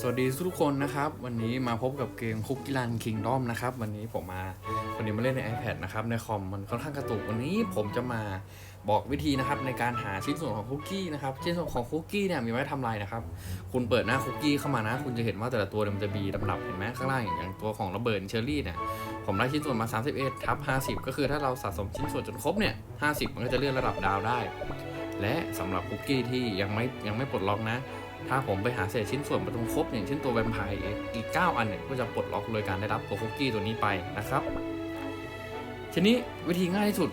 สวัสดีทุกคนนะครับ วันนี้มาพบกับเกมคุกกี้รันคิงดอมนะครับ วันนี้ผมมาวันนี้มาเล่นใน iPad นะครับ ในคอมมันค่อนข้างกระตุกวันนี้ผมจะมาบอกวิธีนะครับในการหาชิ้นส่วนของคุกกี้นะครับชิ้นส่วนของคุกกี้เนี่ยมีไว้ทำอะไรนะครับ คุณเปิดหน้าคุกกี้เข้ามานะ คุณจะเห็นว่าแต่ละตัวมันจะมีลำดับเห็นไหมข้างล่างอย่างตัวของระเบิดเชอร์รี่เนี่ยผมได้ชิ้นส่วนมา 31ทับ50 ก็คือถ้าเราสะสมชิ้นส่วนจนครบเนี่ย50 มันก็จะเลื่อนระดับดาวได้ และสำหรับคุกกี้ที่ยังไม่ยังไม่ปลดล็อกนะ ถ้าผมไปหาเศษชิ้นส่วนมาตรงครบอย่างเช่นตัวแวมไพร์อีก 9 อันเนี่ยก็จะปลดล็อกโดยการได้รับตัวคุกกี้ตัวนี้ไปนะครับ ทีนี้วิธีง่ายที่สุด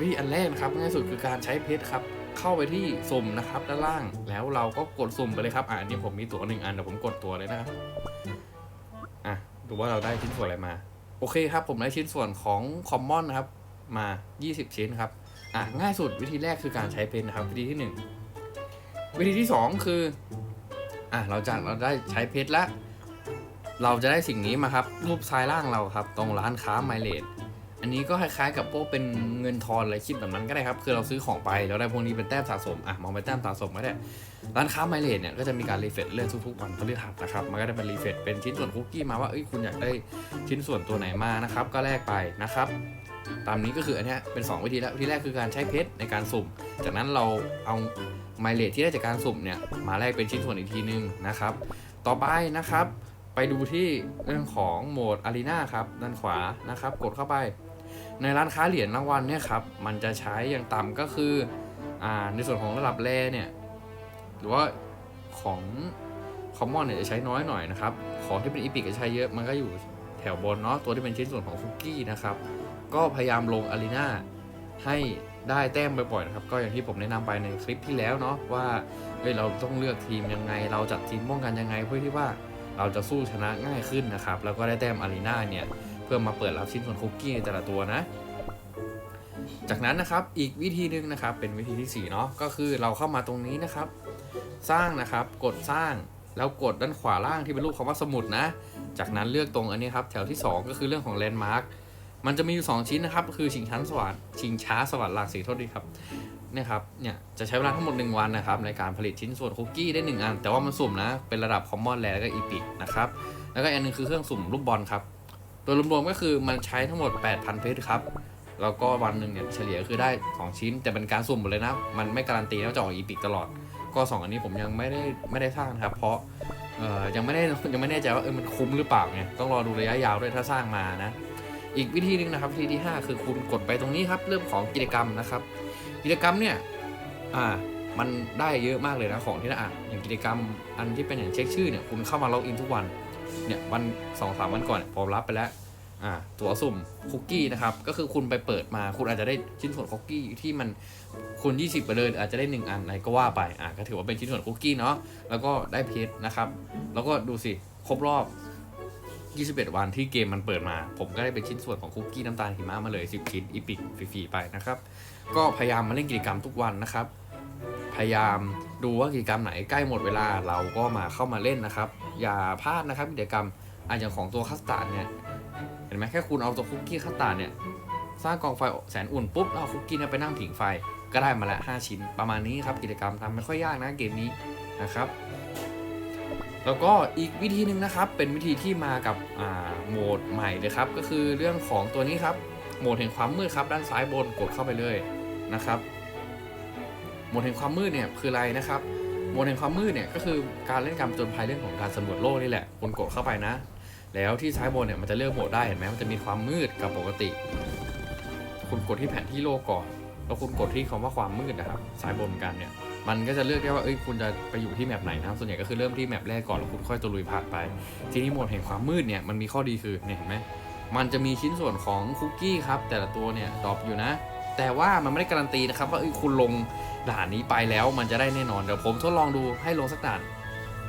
วิธีอันแรกนะครับง่ายที่สุดคือการใช้เพชรครับเข้าไปที่สุ่มนะครับด้านล่างแล้วเราก็กดสุ่มไปเลยครับอ่านี่ผมมีตัวหนึ่งอันเดี๋ยวผมกดตัวเลยนะครับอะดูว่าเราได้ชิ้นส่วนอะไรมา โอเคครับ ผมได้ชิ้นส่วนของคอมมอนนะครับมา 20 ชิ้นครับอะง่ายสุดวิธีแรกคือการใช้เพชรนะครับ วิธีที่หนึ่งวิธีที่สองคือ อะเราจะเราได้ใช้เพชรแล้ว เราจะได้สิ่งนี้มาครับรูปซ้ายล่างเราครับ ตรงร้านค้าไมเลดอันนี้ก็คล้ายๆกับพวกเป็นเงินทอนอะไรคิดแบบนั้นก็ได้ครับ คือเราซื้อของไปแล้วได้พวกนี้เป็นแต้มสะสมอะมองเป็นแต้มสะสมก็ได้ร้านค้าไมเลดเนี่ยก็จะมีการรีเฟรชเรื่อยทุกๆวันพฤหัสนะครับมันก็จะเป็นรีเฟรชเป็นชิ้นส่วนคุกกี้มาว่าเอ้ยคุณอยากได้ชิ้นส่วนตัวไหนมานะครับก็แลกไปนะครับ ตามนี้ก็คืออันนี้เป็น 2 วิธีแล้ววิธีแรกคือการใช้เพชรในการสุ่ม จากนั้นเราเอาไมเลทที่ได้จากการสุ่มเนี่ยมาแลกเป็นชิ้นส่วนอีกทีนึงนะครับ ต่อไปนะครับ ไปดูที่เรื่องของโหมดอารีนาครับด้านขวานะครับ กดเข้าไป ในร้านค้าเหรียญรางวัลเนี่ยครับมันจะใช้อย่างต่ำก็คืออ่าในส่วนของระดับแรเนี่ยหรือว่าของคอมมอนเนี่ยจะใช้น้อยหน่อยนะครับ ของที่เป็นอีพิกจะใช้เยอะมันก็อยู่แถวบนเนาะตัวที่เป็นชิ้นส่วนของคุกกี้นะครับ ก็พยายามลงอารีนาให้ได้แต้มบ่อยๆนะครับ ก็อย่างที่ผมแนะนำไปในคลิปที่แล้วเนาะว่าเฮ้ยเราต้องเลือกทีมยังไง เราจัดทีมป้องกันยังไง เพื่อที่ว่าเราจะสู้ชนะง่ายขึ้นนะครับ แล้วก็ได้แต้มอารีนาเนี่ยเพื่อมาเปิดรับชิ้นส่วนคุกกี้ในแต่ละตัวนะ จากนั้นนะครับอีกวิธีหนึ่งนะครับเป็นวิธีที่4เนาะก็คือเราเข้ามาตรงนี้นะครับ สร้างนะครับกดสร้างแล้วกดด้านขวาล่างที่เป็นรูปคำว่าสมุดนะ จากนั้นเลือกตรงอันนี้ครับแถวที่ 2 ก็คือเรื่องของแลนด์มาร์ค มันจะมีอยู่ 2 ชิ้นนะครับ คือชิงช้าสวรรค์ชิงช้าสวรรค์หลากสีโทษดีครับเนี่ยครับ เนี่ย จะใช้เวลาทั้งหมด 1 วันนะครับ ในการผลิตชิ้นส่วนคุกกี้ได้ 1 อัน แต่ว่ามันสุ่มนะ เป็นระดับคอมมอนแล้วก็อีพิกนะครับ แล้วก็อันหนึงคือเครื่องสุ่มลูกบอลครับ โดยรวมๆก็คือมันใช้ทั้งหมด 8,000 เพชรครับ แล้วก็วันหนึ่งเนี่ยเฉลี่ยคือได้ 2 ชิ้น แต่เป็นการสุ่มหมดเลยนะ มันไม่การันตีว่าจะออกอีพิกตลอด ก็ 2 อันนี้ผมยังไม่ได้ไม่ได้สร้างครับ เพราะเอ่อยังไม่ได้ยังไม่แน่ใจว่าเออมันคุ้มหรือเปล่าไง ต้องรอดูระยะยาวด้วยถ้าสร้างมานะ อีกวิธีหนึ่งนะครับวิธีที่ 5 คือคุณกดไปตรงนี้ครับ เรื่องของกิจกรรมนะครับ กิจกรรมเนี่ยอ่ามันได้เยอะมากเลยนะของที่น่าอ่านอย่างกิจกรรมอันที่เป็นอย่างเช็คชื่อเนี่ยคุณเข้ามาล็อกอินทุกวันเนี่ยวันสองสามวันก่อนเนี่ยผมรับไปแล้วอ่าตัวสุ่มคุกกี้นะครับก็คือคุณไปเปิดมาคุณอาจจะได้ชิ้นส่วนคุกกี้ที่มันคุณ 20 ไปเลยอาจจะได้ 1 อันอะไรก็ว่าไปอ่าก็ถือว่าเป็นชิ้นส่วนคุกกี้เนาะแล้วก็ได้เพชรนะครับ แล้วก็ดูสิครบรอบ 21 วันที่เกมมันเปิดมา ผมก็ได้เป็นชิ้นส่วนของคุกกี้น้ำตาลหิมะมาเลย 10 ชิ้นอีพิกฟรีๆไปนะครับ ก็พยายามมาเล่นกิจกรรมทุกวันนะครับ พยายามดูว่ากิจกรรมไหนใกล้หมดเวลาเราก็มาเข้ามาเล่นนะครับ อย่าพลาดนะครับกิจกรรมอันอย่างของตัวคัสตาร์ดเนี่ยเห็นไหมแค่คุณเอาตัวคุกกี้คัสตาร์ดเนี่ยสร้างกองไฟแสนอุ่นปุ๊บเอาคุกกี้เนี่ยไปนั่งผิงไฟก็ได้มาละ 5 ชิ้นประมาณนี้ครับกิจกรรมทำไม่ค่อยยากนะเกมนี้นะครับ แล้วก็อีกวิธีหนึ่งนะครับ เป็นวิธีที่มากับโหมดใหม่เลยครับ ก็คือเรื่องของตัวนี้ครับ โหมดแห่งความมืดครับ ด้านซ้ายบนกดเข้าไปเลยนะครับ โหมดแห่งความมืดเนี่ยคืออะไรนะครับ โหมดแห่งความมืดเนี่ยก็คือการเล่นการจญภัยเรื่องของการสำรวจโลกนี่แหละคุณกดเข้าไปนะ แล้วที่ซ้ายบนเนี่ยมันจะเลือกโหมดได้เห็นไหมมันจะมีความมืดกับปกติ คุณกดที่แผนที่โลกก่อน แล้วคุณกดที่คำว่าความมืดนะครับ ซ้ายบนกันเนี่ย มันก็จะเลือกได้ว่าเอ้ยคุณจะไปอยู่ที่แมปไหนนะครับส่วนใหญ่ก็คือเริ่มที่แมปแรกก่อนแล้วคุณค่อยตะลุยผ่านไป ทีนี้หมดแห่งความมืดเนี่ยมันมีข้อดีคือเนี่ยเห็นไหมมันจะมีชิ้นส่วนของคุกกี้ครับแต่ละตัวเนี่ยดรอปอยู่นะ แต่ว่ามันไม่ได้การันตีนะครับว่าเอ้ยคุณลงด่านนี้ไปแล้วมันจะได้แน่นอนเดี๋ยวผมทดลองดูให้ลงสักด่าน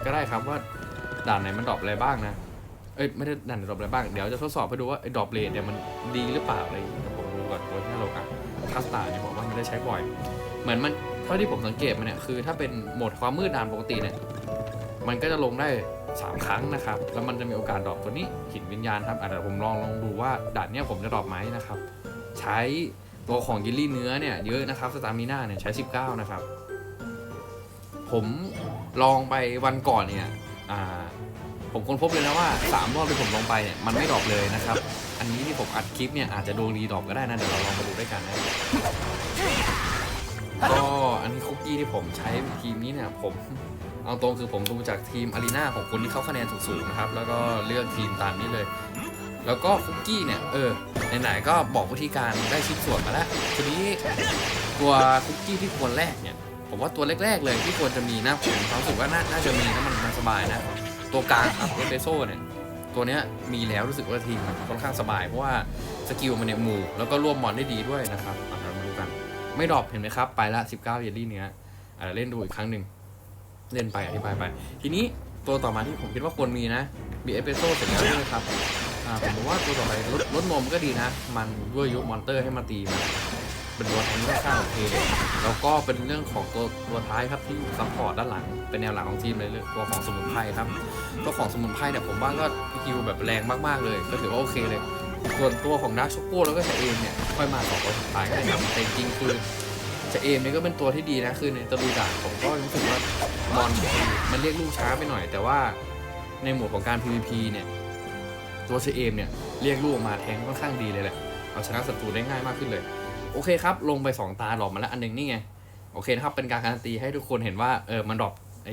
ก็ได้ครับว่าด่านไหนมันดรอปอะไรบ้างนะเอ้ยไม่ได้ด่านไหนดรอปอะไรบ้างเดี๋ยวจะทดสอบให้ดูว่าไอ้ดรอปเลทเนี่ยมันดีหรือเปล่าอะไรอย่างเงี้ยเดี๋ยวผมดูก่อนตัวที่เราอะคัสตาร์เนี่ยบอกว่ามันได้ใช้บ่อย เหมือนมัน เท่าที่ผมสังเกตมาเนี่ยคือ ถ้าเป็นโหมดความมืดด่านปกติเนี่ยมันก็จะลงได้ 3 ครั้งนะครับ แล้วมันจะมีโอกาสดรอปตัวนี้หินวิญญาณครับอะเดี๋ยวผมลองลองดูว่าด่านเนี้ยผมจะดรอปไหมนะครับ ใช้ตัวของยิลลี่เนื้อเนี่ยเยอะนะครับสตามิน่าเนี่ยใช้ 19 นะครับ ผมลองไปวันก่อนเนี่ยผมค้นพบเลยนะว่าสามรอบที่ผมลงไปเนี่ยมันไม่ดรอปเลยนะครับ อันนี้ที่ผมอัดคลิปเนี่ยอาจจะดวงดีดรอปก็ได้นะเดี๋ยวเราลองมาดูด้วยกันนะ ก็อันนี้คุกกี้ที่ผมใช้ทีมนี้เนี่ยผมเอาตรงคือผมดูจากทีมอารีนาของคนที่เขาคะแนนสูงๆนะครับ แล้วก็เลือกทีมตามนี้เลย แล้วก็คุกกี้เนี่ย เออไหนๆก็บอกวิธีการได้ชิ้นส่วนมาแล้วทีนี้ตัวคุกกี้ที่ควรแรกเนี่ย ผมว่าตัวแรกๆเลยที่ควรจะมีนะผมความรู้สึกว่าน่าน่าจะมีนะมันมันสบายนะ ตัวกลางครับเอเปโซเนี่ยตัวเนี้ยมีแล้วรู้สึกว่าทีมมันค่อนข้างสบายเพราะว่าสกิลมันเนี่ยหมู่แล้วก็ร่วมมอนได้ดีด้วยนะครับ ไม่ดรอปเห็นไหมครับ ไปละ19 เยลลี่เนี้ยอะเล่นดูอีกครั้งหนึ่งเล่นไปอธิบายไป ทีนี้ตัวต่อมาที่ผมคิดว่าควรมีนะมีเอสเปโซ่เสร็จแล้วด้วยครับอ่าผมว่าตัวต่อไปลดลดนมก็ดีนะ มันด้วยยุมอนเตอร์ให้มาตีมันเป็นตัวแทนที่ค่อนข้างโอเคเลยแล้วก็เป็นเรื่องของตัวตัวท้ายครับที่ซัพพอร์ตด้านหลัง เป็นแนวหลังของทีมเลยตัวของสมุนไพรครับตัวของสมุนไพรเนี่ยผมว่าก็ฮิวแบบแรงมากๆเลย ก็ถือว่าโอเคเลย ส่วนตัวของดาร์กช็อกโก้แล้วก็ชาเอมเนี่ยค่อยมาสองตัวสุดท้ายก็ได้ครับแต่จริงคือชาเอมเนี่ยก็เป็นตัวที่ดีนะคือในตะลุยด่านผมก็รู้สึกว่ามอนมันเรียกลูกช้าไปหน่อย แต่ว่าในหมวดของการ PVP เนี่ยตัวชเอมเนี่ยเรียกลูกออกมาแทงค่อนข้างดีเลยแหละเอาชนะศัตรูได้ง่ายมากขึ้นเลย โอเคครับ ลงไป 2 ตาหลอกมาแล้วอันหนึงนี่ไง โอเคนะครับ เป็นการการันตีให้ทุกคนเห็นว่าเออมันดรอปไอ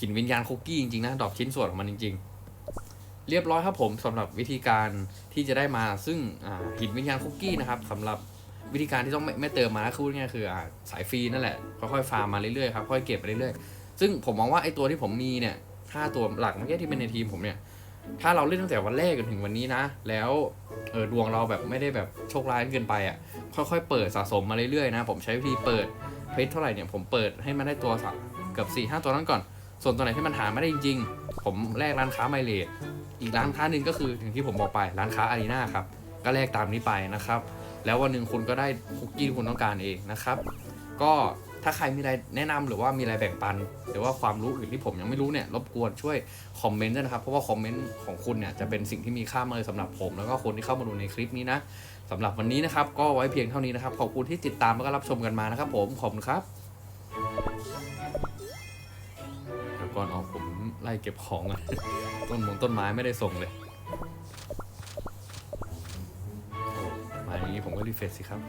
หินวิญญาณคุกกี้จริงๆนะดรอปชิ้นส่วนของมันจริง ๆ เรียบร้อยครับผมสำหรับวิธีการที่จะได้มาซึ่งหินวิญญาณคุกกี้นะครับสำหรับวิธีการที่ต้องไม่ไม่เติมมานะคือง่ายคือสายฟรีนั่นแหละค่อยๆฟาร์มมาเรื่อยๆครับค่อยเก็บไปเรื่อยๆซึ่งผมมองว่าไอตัวที่ผมมีเนี่ยห้าตัวหลักเมื่อกี้ที่เป็นในทีมผมเนี่ยถ้าเราเล่นตั้งแต่วันแรกจนถึงวันนี้นะ แล้วเออดวงเราแบบไม่ได้แบบโชคร้ายเกินไปอะค่อยๆเปิดสะสมมาเรื่อยๆนะผมใช้วิธีเปิดเพชรเท่าไหร่เนี่ยผมเปิดให้มันได้ตัวสักเกือบ4ี่ห้าตัวนั้นก่อน ส่วนตัวไหนที่มันหาไม่ได้จริงๆผมแลกร้านค้าไมเลด อีกร้านค้าหนึ่งก็คืออย่างที่ผมบอกไปร้านค้าอารีนาครับก็แลกตามนี้ไปนะครับ แล้ววันหนึ่งคุณก็ได้คุกกี้ที่คุณต้องการเองนะครับ ก็ถ้าใครมีอะไรแนะนำหรือว่ามีอะไรแบ่งปัน หรือว่าความรู้อื่นที่ผมยังไม่รู้เนี่ยรบกวนช่วยคอมเมนต์ด้วยนะครับ เพราะว่าคอมเมนต์ของคุณเนี่ยจะเป็นสิ่งที่มีค่ามากเลยสำหรับผม แล้วก็คนที่เข้ามาดูในคลิปนี้นะสำหรับวันนี้นะครับ ก็ไว้เพียงเท่านี้นะครับ ขอบคุณที่ติดตามแล้วก็รับชมกันมานะครับ ผมขอบคุณครับ ก่อนออกผมไล่เก็บของอะต้นมงต้นไม้ไม่ได้ส่งเลยมาอย่างนี้ผมก็รีเฟรชสิครับ